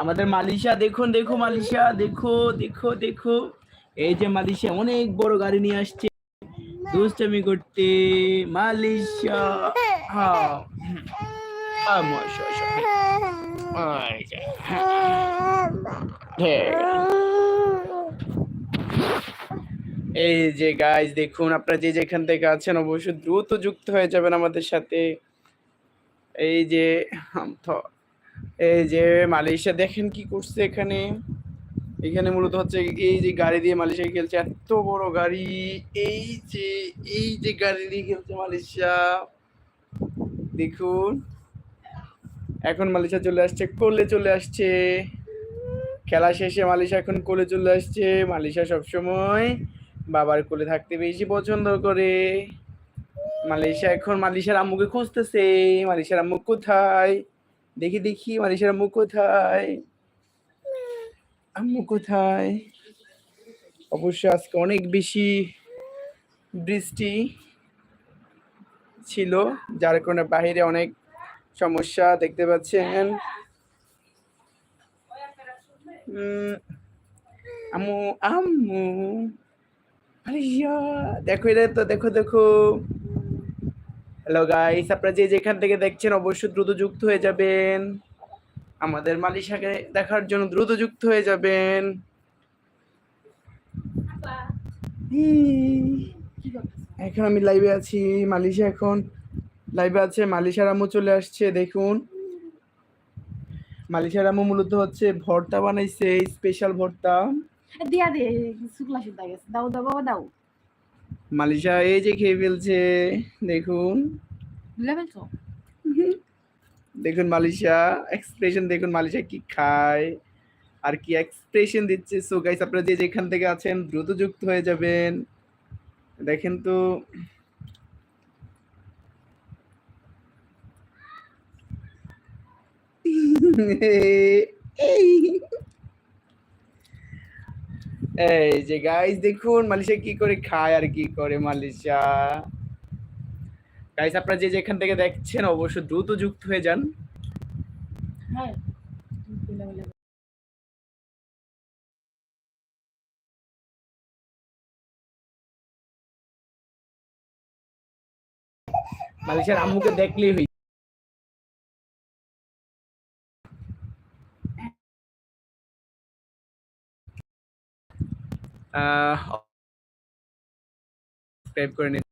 আমাদের মালিশা দেখুন দেখো মালিশা দেখো দেখো দেখো। এই যে মালিশা অনেক বড় গাড়ি নিয়ে আসছে। দুষ্টামি করতে মাশা। এই যে, গাইজ দেখুন আপনারা যে যেখান থেকে আছেন অবশ্যই দ্রুত যুক্ত হয়ে যাবেন আমাদের সাথে। এই যে এই যে মালয়েশিয়া দেখেন কি করছে এখানে। এখানে মূলত হচ্ছে এই যে গাড়ি দিয়ে মালয়েশিয়া খেলছে। এত বড় গাড়ি, এই যে এই যে গাড়ি দিয়ে খেলছে মালয়েশিয়া। দেখুন। এখন মালয়েশিয়া চলে আসছে, কোলে চলে আসছে। খেলা শেষে মালয়েশিয়া এখন কোলে চলে আসছে। মালয়েশিয়া সবসময় বাবার কোলে থাকতে বেশি পছন্দ করে। মালয়েশিয়া এখন মালয়েশিয়ার আম্মুকে খুঁজতেছে, মালয়েশিয়ার আম্মু কোথায়? দেখি দেখি মালয়েশিয়ার আম্মু কোথায়? আম্মু কোথায়? অবশ্য আজকে অনেক বেশি বৃষ্টি ছিল, যার কারণে বাইরে অনেক সমস্যা দেখতে পাচ্ছেন। আম্মু আম্মু দেখো, এটা তো দেখো দেখো। হ্যালো গাইস আপনারা যে যেখান থেকে দেখছেন, অবশ্যই দ্রুত যুক্ত হয়ে যাবেন। আমাদের মালিশাকে দেখার জন্য দ্রুত যুক্ত হয়ে যাবেন। এখন আমি লাইভে আছি। মালিশা এখন লাইভে আছে। মালিশার আম্মু চলে আসছে, দেখুন। মালিশার আম্মু মূলত হচ্ছে ভর্তা বানাইছে স্পেশাল ভর্তা। দিয়া দে, শুক্লা শুদ্ধা গেছে। দাও দাও, বাবা, দাও। মালিশা এই যে খেয়ে ফেলছে দেখুন। দেখুন মালিশা এক্সপ্রেশন দেখুন মালিশা কি খায় আর কি এক্সপ্রেশন দিচ্ছে। সো গাইস আপনারা যে যেখান থেকে আছেন দ্রুত যুক্ত হয়ে যাবেন। দেখেন তো। এই। এই যে গাইস দেখুন মালিশা কি করে খায় আর কি করে মালিশা গাইস আপনারা যে যেখান থেকে দেখছেন অবশ্যই দ্রুত যুক্ত হয়ে যান। হ্যাঁ মালয়েশিয়ার আম্মুকে দেখলেই হই সাবস্ক্রাইব করে নিন।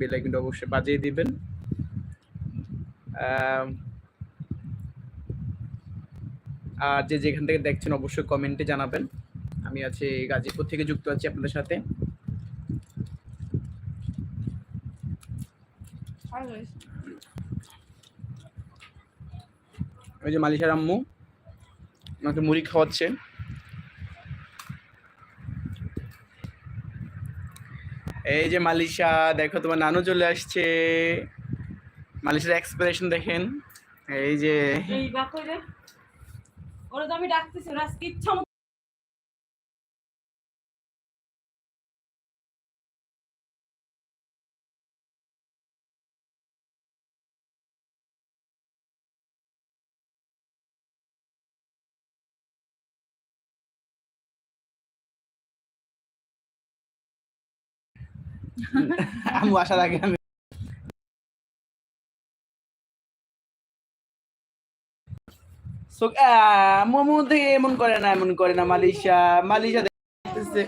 বেল আইকনটা অবশ্যই বাজিয়ে দিবেন। আর যে যেখান থেকে দেখছেন অবশ্যই কমেন্টে জানাবেন। আমি আছি গাজীপুর থেকে যুক্ত আছি আপনাদের সাথে। ওই যে মালিশার আম্মু আমাকে মুড়ি খাওয়াচ্ছে এই যে মালিশা, দেখো তোমার নানু চলে আসছে। মালিশার এক্সপ্রেশন দেখেন। এই যে ওরা তো আমি ডাকতেছি ওরা আজকে ইচ্ছা আম্মু আসার আগে আমি মোমো থেকে এমন করে না, এমন করে না মালিশা মালিশা দেখতেছে।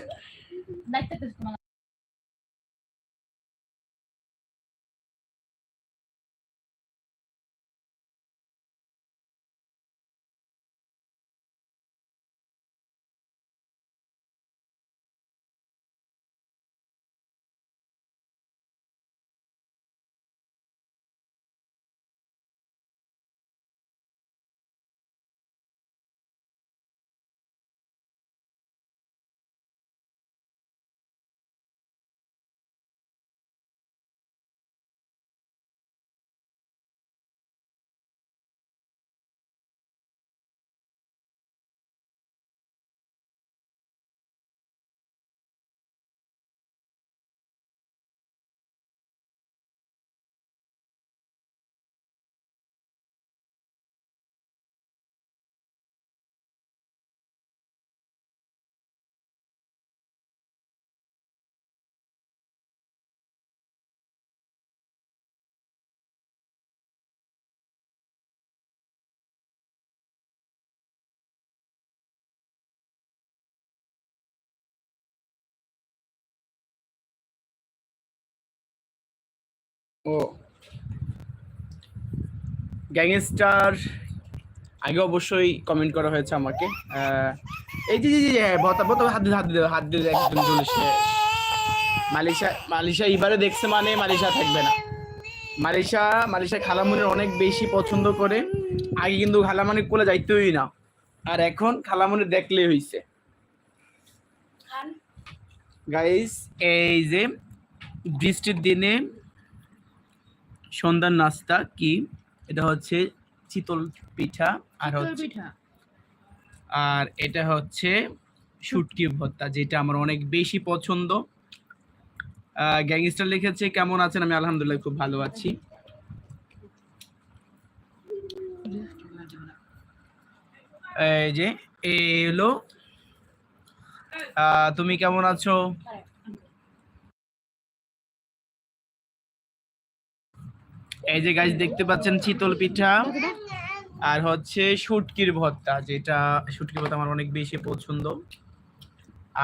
ও। গ্যাংস্টার আগে অবশ্যই কমেন্ট করা হয়েছে আমাকে। এই যে যে যে বতা বতা হাত দিয়ে হাত দিয়ে হাত দিয়ে একদম চলে এসে। মালিশা মালিশা এবারে দেখছে মানে মালিশা থাকবে না। মালিশা মালিশা খালামুনির অনেক বেশি পছন্দ করে। আগে কিন্তু খালামুনি কোলে যাইতেই না। আর এখন খালামুনি দেখলেই হইছে। গাইস এই যে বৃষ্টির দিনে সন্ধ্যার নাস্তা কি? এটা হচ্ছে চিতল পিঠা আর হচ্ছে আর এটা হচ্ছে শুটকি ভর্তা যেটা আমার অনেক বেশি পছন্দ। গ্যাংস্টার লিখেছে কেমন আছেন? আমি আলহামদুলিল্লাহ খুব ভালো আছি। এই যে এলো। আহ, তুমি কেমন আছো? এই যে গাছ দেখতে পাচ্ছেন চিতল পিঠা। আর হচ্ছে শুটকির ভর্তা যেটা শুটকির ভর্তা আমার অনেক বেশি পছন্দ।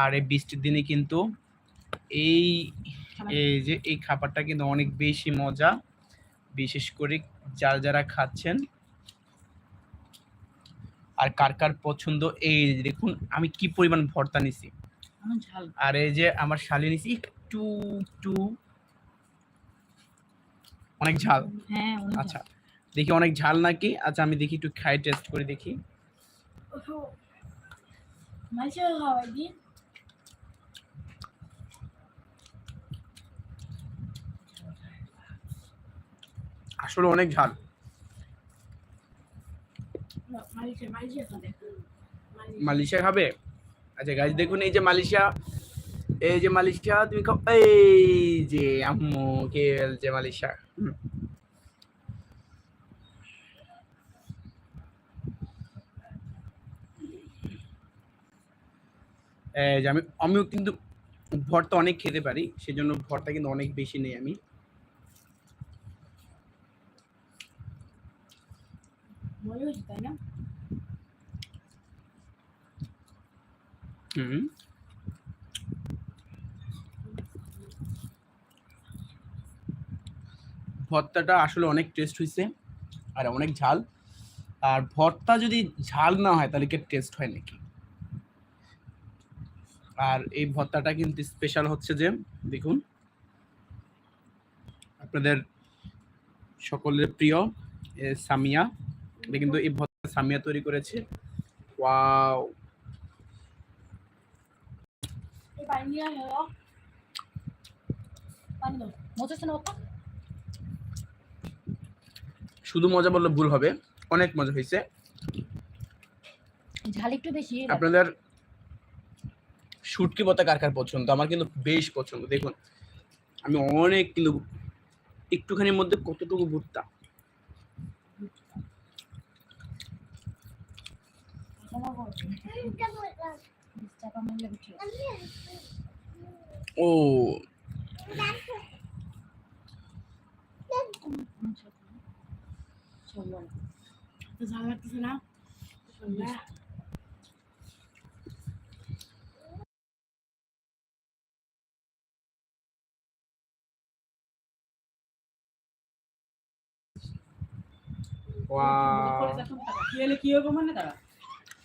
আর এই বৃষ্টির দিনে কিন্তু এই এই যে এই খাবারটা কিন্তু অনেক বেশি মজা। বিশেষ করে যারা যারা খাচ্ছেন। আর কার কার পছন্দ? এই দেখুন আমি কি পরিমাণ ভর্তা নিছি। আর এই যে আমার শালি নিছি একটু একটু অনেক ঝাল। হ্যাঁ আচ্ছা দেখি অনেক ঝাল নাকি? আচ্ছা আমি দেখি একটু খাই টেস্ট করে দেখি। আসলে অনেক ঝাল। মাইসে খাবে। আচ্ছা গাছ দেখুন এই যে মালিশা এই যে মালিশা তুমি খাও। এই যে আম্মু কে বলছে মালিশা এই যে আমি আমিও কিন্তু ভর্তা অনেক খেতে পারি সেজন্য ভর্তা কিন্তু অনেক বেশি নেই আমি। তাই না? হুম। ভর্তাটা আসলে অনেক টেস্ট হয়েছে আর অনেক ঝাল। আর ভর্তা যদি ঝাল না হয় তাহলে কি টেস্ট হয় নাকি? আর এই ভর্তাটা কিন্তু স্পেশাল হচ্ছে যে, দেখুন। আপনাদের সকলের প্রিয় সামিয়া। এটা কিন্তু এই ভর্তা সামিয়া তৈরি করেছে। ওয়াও! পানি শুধু মজা বললে ভুল হবে। অনেক মজা হয়েছে। ঝাল একটু বেশি আপনাদের শুটকি বতা কার কার পছন্দ? আমার কিন্তু বেশ পছন্দ। দেখুন আমি অনেক কিন্তু একটুখানির মধ্যে কতটুকু ভুট্টা? ও। ঝাল লাগতেছে না কি হবে মানে তারা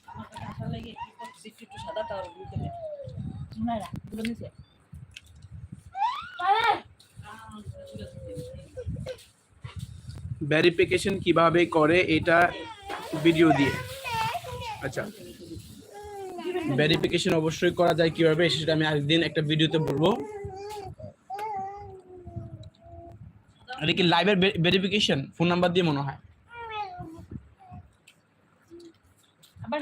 আমার কাছে আসার লাগে একটু সাদা তার বুঝতে নিচে ভেরিফিকেশন কীভাবে করে এটা ভিডিও দিয়ে। আচ্ছা। ভেরিফিকেশন অবশ্যই করা যায় কীভাবে, সেটা আমি আরেকদিন একটা ভিডিওতে বলব। এটা কি লাইভের ভেরিফিকেশন ফোন নাম্বার দিয়ে মনে হয়। আবার